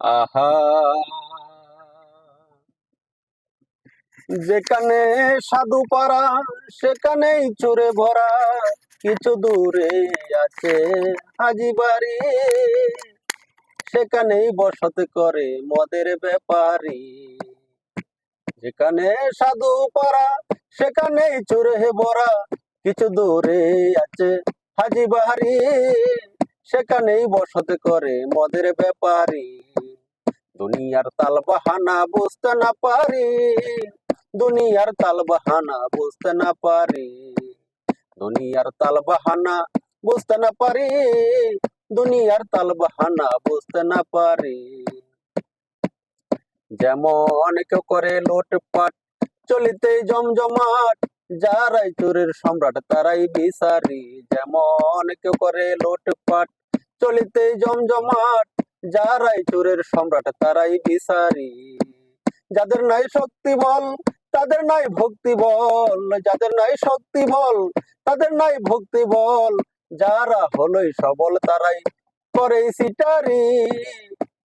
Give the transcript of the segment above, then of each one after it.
আহা। যেখানে সাধু পাড়া সেখানেই চোরে ভরা কিছু দূরে আছে হাজি বাড়ি সেখানেই বসত করে মদের ব্যাপারী। যেখানে সাধু পাড়া সেখানেই চোরে ভরা কিছু দূরে আছে হাজি বাড়ি সেখানেই বসত করে মদের ব্যাপারী। দুনিয়ার তাল বাহানা বুঝতে না পারি। দুনিয়ার তাল বাহানা বুঝতে না পারি। দুনিয়ার তাল বাহানা বুঝতে না পারি। দুনিয়ার তাল বাহানা বুঝতে না পারি। যেমন কেউ করে লোটপাট, চলিতে জমজমাট, যারাই চোরের সম্রাট তারাই বিচারি। যেমন কেউ করে লোটপাট, চলিতে জমজমাট যারাই চোরের সম্রাট, তারাই বিচারি। যাদের নাই শক্তি বল, তাদের নাই ভক্তি বল। যাদের নাই শক্তি বল, তাদের নাই ভক্তি বল। যারা হলোই সবল, তারাই করে সিটারি।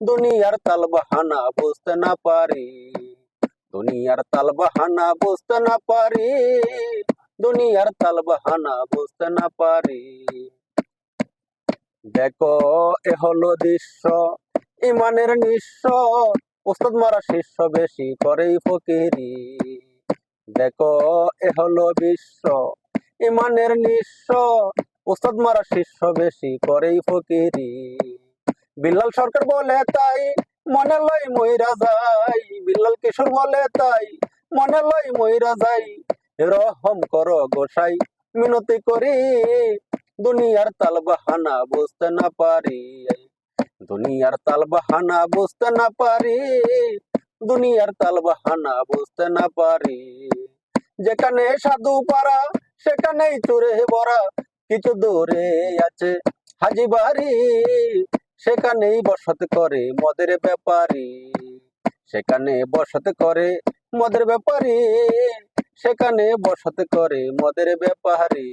দুনিয়ার তাল বাহানা বুঝতে না পারি। দুনিয়ার তাল বাহানা বুঝতে না পারি। দুনিয়ার তাল বাহানা বুঝতে না পারি। দেখো, এ হলো দৃশ্য, ইমানের নিঃস্ব। ওস্তাদ মারা শিষ্য বেশি করেই ফকিরি। দেখো, এ হলো বিশ্ব, ইমানের নিঃস্ব। ওস্তাদ মারা শিষ্য বেশি করেই ফকিরি। বিল্লাল সরকার বলে তাই, মনে লই মইরা যাই। বিল্লাল কিশোর বলে তাই, মনে লই মইরা যাই। রহম করো গোসাই, মিনতি করি। দুনিয়ার তাল বাহানা বুঝতে না পারি। দুনিয়ার তাল বাহানা বুঝতে না পারি। দুনিয়ার তাল বাহানা বুঝতে না পারি। যেখানে সাধু পারা সেখানেই চুরে ভরা কিছু দূরে আছে হাজি বাড়ি, সেখানেই বসত করে মদের ব্যাপারী। সেখানে বসত করে মদের ব্যাপারী, সেখানে বসত করে মদের ব্যাপারী।